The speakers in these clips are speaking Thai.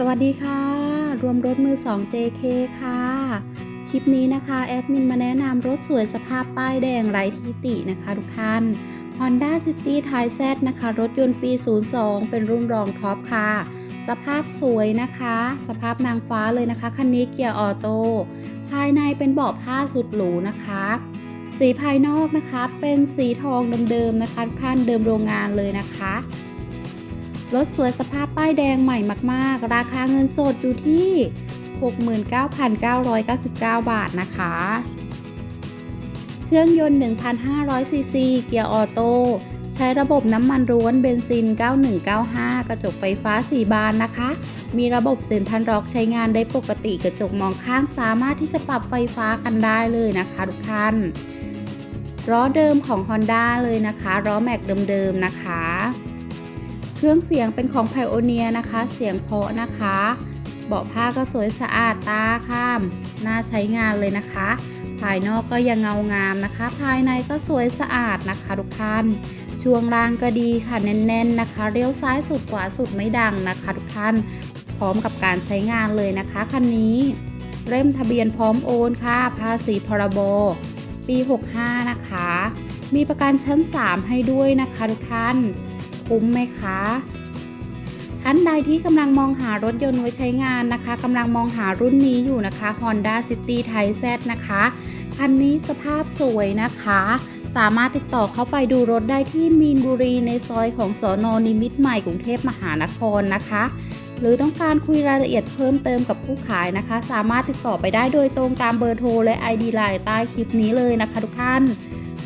สวัสดีค่ะ รวมรถมือ 2 JK ค่ะ คลิปนี้นะคะ แอดมินมาแนะนำรถสวยสภาพป้ายแดงไร้ทีตินะคะทุกท่าน Honda City t i z นะคะ รถยนต์ปี 02 เป็นรุ่นรองท็อปค่ะ สภาพสวยนะคะ สภาพนางฟ้าเลยนะคะ คันนี้เกียร์ออโต้ ภายในเป็นเบาะผ้าสุดหรูนะคะ สีภายนอกนะคะ เป็นสีทองเดิมๆนะคะท่านเดิมโรงงานเลยนะคะ รถสวยสภาพป้ายแดงใหม่มากๆ ราคาเงินสดอยู่ที่ 69,999 บาทนะคะ เครื่องยนต์ 1,500 ซีซี เกียร์ออโต้ ใช้ระบบน้ำมันร้วนเบนซิน 9195 กระจกไฟฟ้า 4 บานนะคะ มีระบบเซ็นทรัลล็อกใช้งานได้ปกติกระจกมองข้างสามารถที่จะปรับไฟฟ้ากันได้เลยนะคะทุกท่านล้อเดิมของ Honda เลยนะคะล้อแม็กเดิมๆนะคะ เครื่องเสียงเป็นของ Pioneer นะคะ เสียงเพราะนะคะ เบาะผ้าก็สวยสะอาดตาข้าม น่าใช้งานเลยนะคะ ภายนอกก็ยังเงางามนะคะ ภายในก็สวยสะอาดนะคะทุกท่าน ช่วงล่างก็ดีค่ะแน่น ๆนะคะ เลี้ยวซ้ายสุดขวาสุดไม่ดังนะคะทุกท่าน พร้อมกับการใช้งานเลยนะคะคันนี้เริ่มทะเบียนพร้อมโอนค่ะ ภาษีพรบ ปี 65 นะคะ มีประกันชั้น 3 ให้ด้วยนะคะทุกท่าน คุ้มไหมคะท่านใดที่กำลังมองหารถยนต์ไว้ใช้งานนะคะกำลังมองหารุ่นนี้อยู่นะคะ Honda City t i z นะคะคันนี้สภาพสวยนะคะสามารถติดต่อเข้าไปดูรถได้ที่มีนบุรีในซอยของสอนอนิมิตรใหม่กรุงเทพมหานครนะคะ หรือต้องการคุยรายละเอียดเพิ่มเติมกับผู้ขายนะคะ สามารถติดต่อไปได้โดยตรงตามเบอร์โทรและ ID ไลน์ใต้คลิปนี้เลยนะคะทุกท่าน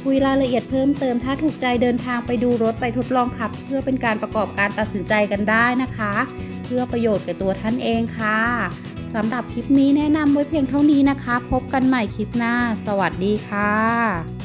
คุยรายละเอียดเพิ่มเติม ถ้าถูกใจเดินทางไปดูรถไปทดลองขับ เพื่อเป็นการประกอบการตัดสินใจกันได้นะคะ เพื่อประโยชน์แก่ตัวท่านเองค่ะสำหรับคลิปนี้แนะนำไว้เพียงเท่านี้นะคะ พบกันใหม่คลิปหน้า สวัสดีค่ะ